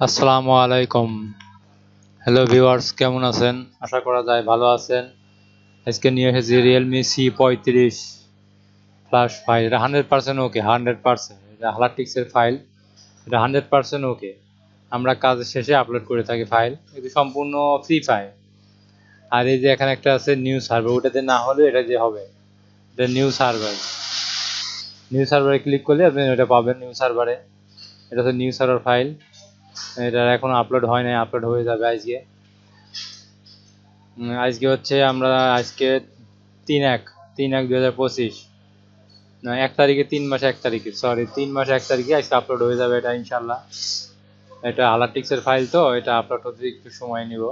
আসসালামু আলাইকুম। Hello viewers কেমন আছেন? আশা করা যায় ভালো আছেন। আজকে নিয়ে এসেছি রিয়েলমি সি পঁয়ত্রিশ ফ্লাশ ফাইল এটা hundred percent okay hundred percent এটা হালারটিক্সের ফাইল এটা হান্ড্রেড পার্সেন্ট ওকে আমরা কাজ শেষে আপলোড করে থাকি ফাইল এটি সম্পূর্ণ ফ্রি ফাইল আর এই যে এখানে একটা আছে নিউ সার্ভার ওটাতে না হলে এটা যে হবে? এটা নিউ সার্ভার নিউ সার্ভারে ক্লিক করলে আপনি এটা পাবেন নিউ সার্ভারে এটা হচ্ছে নিউ সার্ভার ফাইল এটা এখনও আপলোড হয় নাই আপলোড হয়ে যাবে আজকে। আজকে হচ্ছে আমরা, আজকে তিন এক তিন এক দুই হাজার পঁচিশ। না, এক তারিখে তিন মাসে এক তারিখে সরি তিন মাসে এক তারিখে আজকে আপলোড হয়ে যাবে এটা ইনশাল্লাহ এটা আলাটিক্সের ফাইল তো, এটা আপলোড হতে একটু সময় নিব।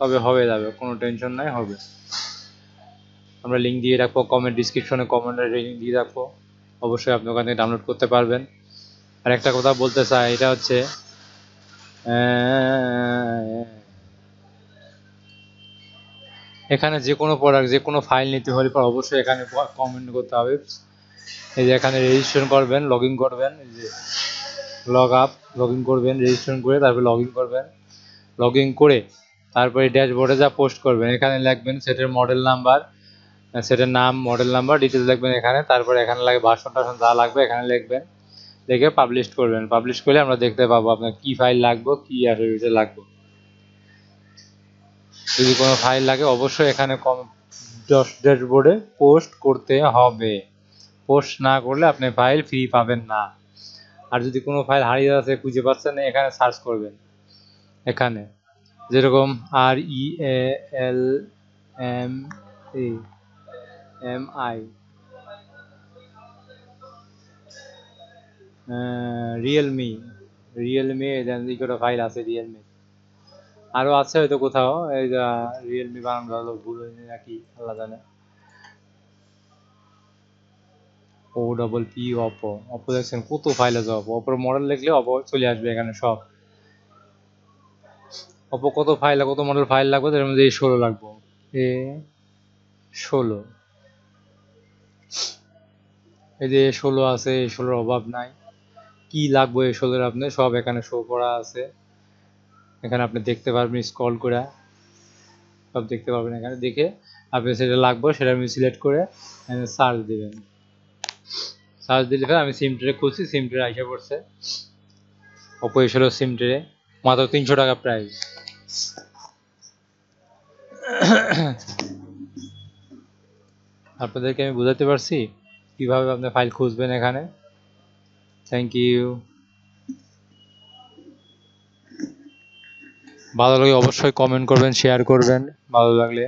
তবে হবে যাবে, কোনো টেনশন নাই, হবে। আমরা লিঙ্ক দিয়ে রাখব কমেন্ট ডিসক্রিপশনে কমেন্টের লিঙ্ক দিয়ে রাখব। অবশ্যই আপনি ওখান থেকে ডাউনলোড করতে পারবেন। আর একটা কথা বলতে চাই, এটা হচ্ছে এখানে যে কোনো প্রোডাক্ট যে কোনো ফাইল নিতে হলে পর অবশ্যই এখানে কমেন্ট করতে হবে। এই যে এখানে রেজিস্ট্রেশন করবেন লগ করবেন, এই যে লগ আপ লগ করবেন রেজিস্ট্রেশন করে তারপরে লগ করবেন। লগ করে তারপরে ড্যাশবোর্ডে যা পোস্ট করবেন, এখানে লিখবেন সেটের মডেল নাম্বার সেটের নাম মডেল নাম্বার ডিটেলস লিখবেন এখানে, তারপরে এখানে লাগে ভাষণ টাষণ যা লাগবে এখানে লিখবেন। লিখে পাবলিশ করবেন। পাবলিশ করলে আমরা দেখতে পাবো আপনার কি ফাইল লাগবে, কি অ্যাট্রিবিউটে লাগবে। যদি কোনো ফাইল লাগে, অবশ্যই এখানে কম ড্যাশবোর্ডে পোস্ট করতে হবে। পোস্ট না করলে আপনি ফাইল ফ্রি পাবেন না। আর যদি কোনো ফাইল হারিয়ে যাচ্ছে, খুঁজে পাচ্ছেন এখানে সার্চ করবেন। এখানে। যেরকম R E L M M I Realme Realme করে ফাইল আছে রিয়েলমি আরও আছে হয়তো কোথাও, এই রিয়েলমি বানানো হলো ভুল হয়নি নাকি, আল্লাহ জানে। O double P Oppo Oppo দেখছেন কত ফাইল আছে অপো অপোর মডেল লিখলে অপো চলে আসবে এখানে সব। অপো কত ফাইল কত মডেল ফাইল লাগবে, তার মধ্যে এই ষোলো লাগবে। এ ষোলো। এই যে ষোলো আছে ষোলোর অভাব নাই। কি লাগবে এই ষোলোর আপনি? সব এখানে শো করা আছে। এখানে আপনি দেখতে পারবেন স্ক্রল করে সব দেখতে পাবেন এখানে। দেখে আপনি সেটা লাগবে সেটা আপনি সিলেক্ট করে সার্চ দিবেন। সার্চ দিলে আমি সিম ট্রে খুলছি সিম ট্রে আইসা পড়ছে। অপো এসেলো সিম ট্রে মাত্র তিনশো টাকা প্রাইস আপনাদেরকে আমি বোঝাতে পারছি কীভাবে আপনি ফাইল খুঁজবেন এখানে। থ্যাংক ইউ ভালো লাগলে অবশ্যই কমেন্ট করবেন শেয়ার করবেন ভালো লাগলে।